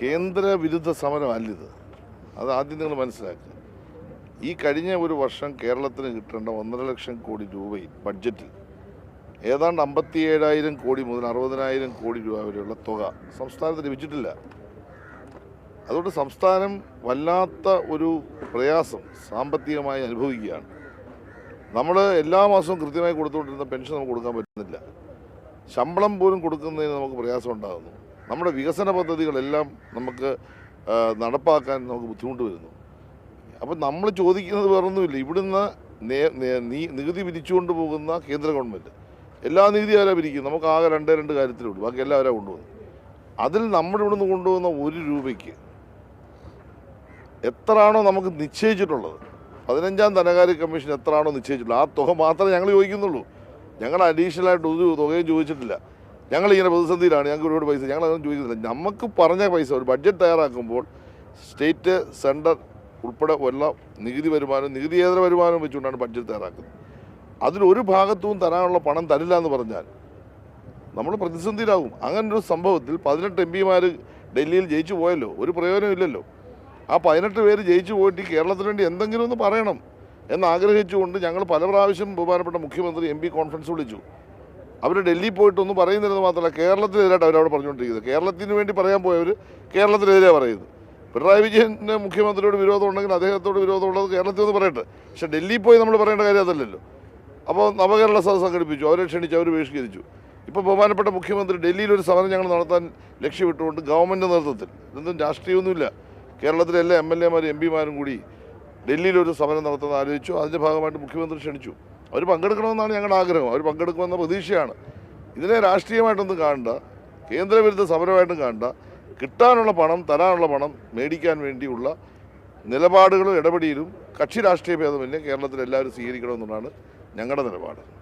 കേന്ദ്ര വിരുദ്ധ സമരമല്ലിത്. അത് ആദ്യം നിങ്ങൾ മനസ്സിലാക്കുക. ഈ കഴിഞ്ഞ ഒരു വർഷം കേരളത്തിന് കിട്ടേണ്ട ഒന്നര ലക്ഷം കോടി രൂപയിൽ ബഡ്ജറ്റിൽ ഏതാണ്ട് അമ്പത്തി ഏഴായിരം കോടി മുതൽ അറുപതിനായിരം കോടി രൂപ വരെയുള്ള തുക സംസ്ഥാനത്തിന് ലഭിച്ചിട്ടില്ല. അതുകൊണ്ട് സംസ്ഥാനം വല്ലാത്ത ഒരു പ്രയാസം സാമ്പത്തികമായി അനുഭവിക്കുകയാണ്. നമ്മൾ എല്ലാ മാസവും കൃത്യമായി കൊടുത്തുകൊണ്ടിരുന്ന പെൻഷൻ നമുക്ക് കൊടുക്കാൻ പറ്റുന്നില്ല. ശമ്പളം പോലും കൊടുക്കുന്നതിന് നമുക്ക് പ്രയാസം ഉണ്ടാകുന്നു. നമ്മുടെ വികസന പദ്ധതികളെല്ലാം നമുക്ക് നടപ്പാക്കാൻ നമുക്ക് ബുദ്ധിമുട്ട് വരുന്നു. അപ്പം നമ്മൾ ചോദിക്കുന്നത് വേറൊന്നുമില്ല. ഇവിടുന്ന് നികുതി പിരിച്ചുകൊണ്ട് പോകുന്ന കേന്ദ്ര ഗവൺമെന്റ് എല്ലാ നികുതി ആരാ പിരിക്കും. നമുക്ക് ആകെ രണ്ട് രണ്ട് കാര്യത്തിലുള്ളൂ ബാക്കി എല്ലാവരും കൊണ്ടുപോകും അതിൽ നമ്മുടെ ഇവിടുന്ന് കൊണ്ടുപോകുന്ന ഒരു രൂപയ്ക്ക് എത്രയാണോ നമുക്ക് നിശ്ചയിച്ചിട്ടുള്ളത്? പതിനഞ്ചാം ധനകാര്യ കമ്മീഷൻ എത്രയാണോ നിശ്ചയിച്ചിട്ടുള്ളത്? ആ തുക മാത്രമേ ഞങ്ങൾ ചോദിക്കുന്നുള്ളൂ. ഞങ്ങൾ അഡീഷണലായിട്ട് ഒരു തുകയും ചോദിച്ചിട്ടില്ല. ഞങ്ങൾ ഇങ്ങനെ പ്രതിസന്ധിയിലാണ് ഞങ്ങൾക്ക് ഒരുപാട് പൈസ ഞങ്ങൾ അതൊന്നും ചോദിക്കുന്നില്ല. നമുക്ക് പറഞ്ഞ പൈസ ഒരു ബഡ്ജറ്റ് തയ്യാറാക്കുമ്പോൾ സ്റ്റേറ്റ് സെൻട്രൽ ഉൾപ്പെടെ എല്ലാ നികുതി വരുമാനവും നികുതിയേതര വരുമാനവും വെച്ചുകൊണ്ടാണ് ബഡ്ജറ്റ് തയ്യാറാക്കുന്നത്. അതിലൊരു ഭാഗത്തും തരാനുള്ള പണം തരില്ല എന്ന് പറഞ്ഞാൽ നമ്മൾ പ്രതിസന്ധിയിലാകും. ഒരു സംഭവത്തിൽ പതിനെട്ട് എം പിമാർ ഡൽഹിയിൽ ജയിച്ചു പോയല്ലോ ഒരു പ്രയോജനമില്ലല്ലോ ആ പതിനെട്ട് പേര് ജയിച്ചു പോയിട്ട് ഈ കേരളത്തിന് വേണ്ടി എന്തെങ്കിലും ഒന്ന് പറയണം എന്നാഗ്രഹിച്ചുകൊണ്ട് ഞങ്ങൾ പല പ്രാവശ്യം ബഹുമാനപ്പെട്ട മുഖ്യമന്ത്രി എം കോൺഫറൻസ് വിളിച്ചു. അവർ ഡൽഹിയിൽ പോയിട്ടൊന്നും പറയുന്നില്ലെന്ന് മാത്രമല്ല കേരളത്തിനെതിരായിട്ട് അവരവിടെ പറഞ്ഞുകൊണ്ടിരിക്കുന്നത്. കേരളത്തിന് വേണ്ടി പറയാൻ പോയവർ കേരളത്തിനെതിരെ പറയുന്നത്. പിണറായി വിജയന് മുഖ്യമന്ത്രിയോട് വിരോധം ഉണ്ടെങ്കിൽ അദ്ദേഹത്തോട് വിരോധമുള്ളത് കേരളത്തിൽ നിന്ന് പറയട്ടെ. പക്ഷേ ഡൽഹിയിൽ പോയി നമ്മൾ പറയേണ്ട കാര്യം അതല്ലല്ലോ. അപ്പോൾ നവകേരള സഭ സംഘടിപ്പിച്ചു അവരെ ക്ഷണിച്ചു അവർ ബഹിഷ്കരിച്ചു. ഇപ്പോൾ ബഹുമാനപ്പെട്ട മുഖ്യമന്ത്രി ഡൽഹിയിൽ ഒരു സമരം ഞങ്ങൾ നടത്താൻ ലക്ഷ്യമിട്ടുകൊണ്ട് ഗവൺമെന്റ് നേതൃത്വത്തിൽ ഇതൊന്നും രാഷ്ട്രീയമൊന്നുമില്ല. കേരളത്തിലെ എല്ലാ എം എൽ എമാരും എം പിമാരും കൂടി ഡൽഹിയിൽ ഒരു സമരം നടത്താൻ ആലോചിച്ചു. അതിന്റെ ഭാഗമായിട്ട് മുഖ്യമന്ത്രി ക്ഷണിച്ചു. അവർ പങ്കെടുക്കണമെന്നാണ് ഞങ്ങളുടെ ആഗ്രഹം. അവർ പങ്കെടുക്കുമെന്ന പ്രതീക്ഷയാണ്. ഇതിനെ രാഷ്ട്രീയമായിട്ടൊന്നും കാണണ്ട. കേന്ദ്രവിരുദ്ധ സമരമായിട്ടും കാണണ്ട. കിട്ടാനുള്ള പണം തരാനുള്ള പണം മേടിക്കാൻ വേണ്ടിയുള്ള നിലപാടുകളും ഇടപെടിയിലും കക്ഷി രാഷ്ട്രീയ ഭേദമന്യേ കേരളത്തിൽ എല്ലാവരും സ്വീകരിക്കണമെന്നുള്ളതാണ് ഞങ്ങളുടെ നിലപാട്.